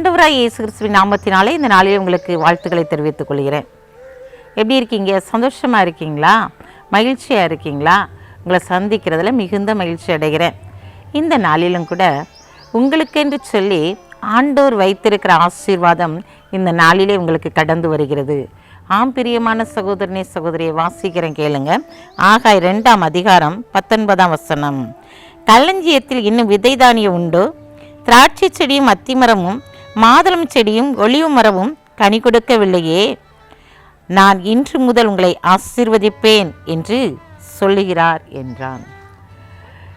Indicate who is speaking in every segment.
Speaker 1: ஆண்டவராய் இயேசு கிறிஸ்துவின் நாமத்தினாலே இந்த நாளில் உங்களுக்கு வாழ்த்துக்களை தெரிவித்துக் கொள்கிறேன். எப்படி இருக்கீங்க? சந்தோஷமாக இருக்கீங்களா? மகிழ்ச்சியாக இருக்கீங்களா? உங்களை சந்திக்கிறதுல மிகுந்த மகிழ்ச்சி அடைகிறேன். இந்த நாளிலும் கூட உங்களுக்கென்று சொல்லி ஆண்டோர் வைத்திருக்கிற ஆசீர்வாதம் இந்த நாளிலே உங்களுக்கு கடந்து வருகிறது. ஆம் பிரியமான சகோதரனே சகோதரியை வாசிக்கிறேன் கேளுங்க. ஆகாய் ரெண்டாம் அதிகாரம் பத்தொன்பதாம் வசனம். களஞ்சியத்தில் இன்னும் விதை தானியம் உண்டோ. திராட்சை செடியும் அத்திமரமும் மாதுளம் செடியும் ஒளிவு மரமும் கனி கொடுக்கவில்லையே. நான் இன்று முதல் உங்களை ஆசீர்வதிப்பேன் என்று சொல்லுகிறார் என்றான்.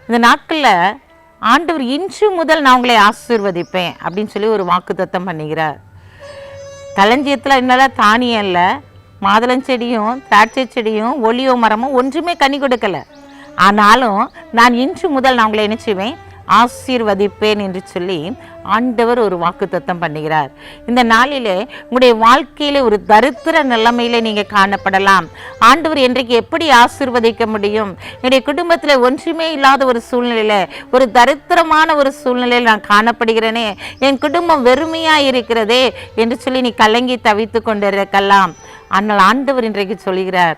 Speaker 1: இந்த நாட்களில் ஆண்டவர் இன்று முதல் நான் உங்களை ஆசிர்வதிப்பேன் அப்படின்னு சொல்லி ஒரு வாக்குத்தத்தம் பண்ணுகிறார். களஞ்சியத்தில் என்னால் தானியம் இல்லை. மாதுளஞ்செடியும் திராட்சை செடியும் ஒளியோ மரமும் ஒன்றுமே கனி கொடுக்கல. ஆனாலும் நான் இன்று முதல் நான் உங்களை என்ன ஆசீர்வதிப்பேன் என்று சொல்லி ஆண்டவர் ஒரு வாக்குத்தத்தம் பண்ணுகிறார். இந்த நாளிலே உங்களுடைய வாழ்க்கையிலே ஒரு தரித்திர நிலைமையிலே நீங்கள் காணப்படலாம். ஆண்டவர் இன்றைக்கு எப்படி ஆசீர்வதிக்க முடியும்? என்னுடைய குடும்பத்தில் ஒன்றுமே இல்லாத ஒரு சூழ்நிலையில் ஒரு தரித்திரமான ஒரு சூழ்நிலையில் நான் காணப்படுகிறேனே என் குடும்பம் வெறுமையாக இருக்கிறதே என்று சொல்லி நீ கலங்கி தவித்து கொண்டிருக்கலாம். ஆனால் ஆண்டவர் இன்றைக்கு சொல்கிறார்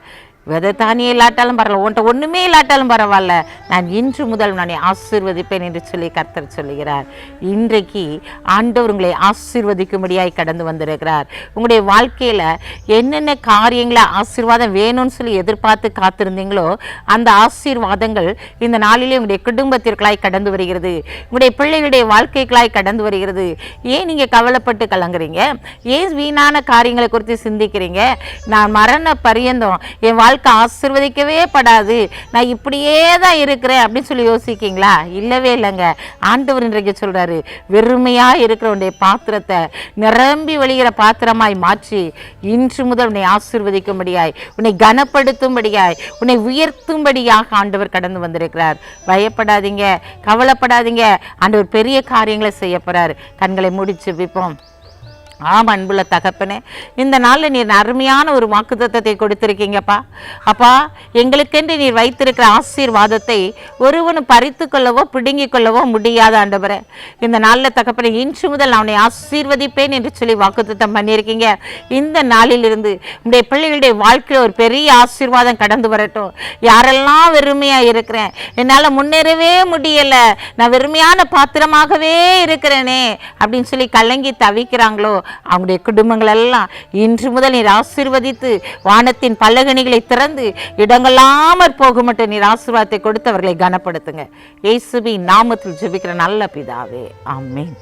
Speaker 1: விதை தானியே இல்லாட்டாலும் பரவாயில்ல. உன்ட்ட ஒன்றுமே இல்லாட்டாலும் பரவாயில்ல. நான் இன்று முதல் நான் ஆசீர்வதிப்பேன் என்று சொல்லி கர்த்தர் சொல்லுகிறார். இன்றைக்கு ஆண்டவர் உங்களை ஆசீர்வதிக்கும்படியாய் கடந்து வந்திருக்கிறார். உங்களுடைய வாழ்க்கையில் என்னென்ன காரியங்களை ஆசீர்வாதம் வேணும்னு சொல்லி எதிர்பார்த்து காத்திருந்தீங்களோ அந்த ஆசீர்வாதங்கள் இந்த நாளிலே உங்களுடைய குடும்பத்திற்களாய் கடந்து வருகிறது. உங்களுடைய பிள்ளைகளுடைய வாழ்க்கைகளாய் கடந்து வருகிறது. ஏன் நீங்கள் கவலைப்பட்டு கலங்குறீங்க? ஏன் வீணான காரியங்களை குறித்து சிந்திக்கிறீங்க? நான் மரண பரியந்தம் என் வாழ்க்கை ஆசிர்வதிக்கவே படாது. நான் இப்படியே தான் இருக்கிறேன் அப்படின்னு சொல்லி யோசிக்கீங்களா? இல்லவே இல்லைங்க. ஆண்டவர் இன்றைக்கு சொல்றாரு வெறுமையா இருக்கிறவனுடைய பாத்திரத்தை நிரம்பி வழிகிற பாத்திரமாய் மாற்றி இன்று முதல் உன்னை ஆசிர்வதிக்கும்படியாய் உன்னை கனப்படுத்தும்படியாய் உன்னை உயர்த்தும்படியாக ஆண்டவர் கடந்து வந்திருக்கிறார். பயப்படாதீங்க கவலைப்படாதீங்க. ஆண்டவர் பெரிய காரியங்களை செய்ய போகிறார் கண்களை முடிச்சு விப்போம் ஆம் அன்புள்ள தகப்பனே இந்த நாளில் நீர் அருமையான ஒரு வாக்குத்தத்தை கொடுத்துருக்கீங்கப்பா. அப்பா எங்களுக்கென்று நீர் வைத்திருக்கிற ஆசீர்வாதத்தை ஒருவனும் பறித்து கொள்ளவோ பிடுங்கிக் கொள்ளவோ முடியாத ஆண்டவரே. இந்த நாளில் தகப்பனே இன்று முதல் அவனை ஆசீர்வதிப்பேன் என்று சொல்லி வாக்குத்தத்தம் பண்ணியிருக்கீங்க. இந்த நாளிலிருந்து உடைய பிள்ளைகளுடைய வாழ்க்கையில் ஒரு பெரிய ஆசீர்வாதம் கடந்து வரட்டும். யாரெல்லாம் வெறுமையாக இருக்கிறேன் என்னால் முன்னேறவே முடியலை நான் வெறுமையான பாத்திரமாகவே இருக்கிறேனே அப்படின்னு சொல்லி கலங்கி தவிக்கிறாங்களோ அவங்களுடைய குடும்பங்கள் எல்லாம் இன்று முதல் நீர் ஆசீர்வதித்து வானத்தின் பல்லகணிகளை திறந்து இடங்களாமற் போகுமட்டு மட்டும் நீர் ஆசீர்வாதத்தை கொடுத்து அவர்களை கனப்படுத்துங்க. இயேசுபி நாமத்தில் ஜெபிக்கிற நல்ல பிதாவே. ஆமென்.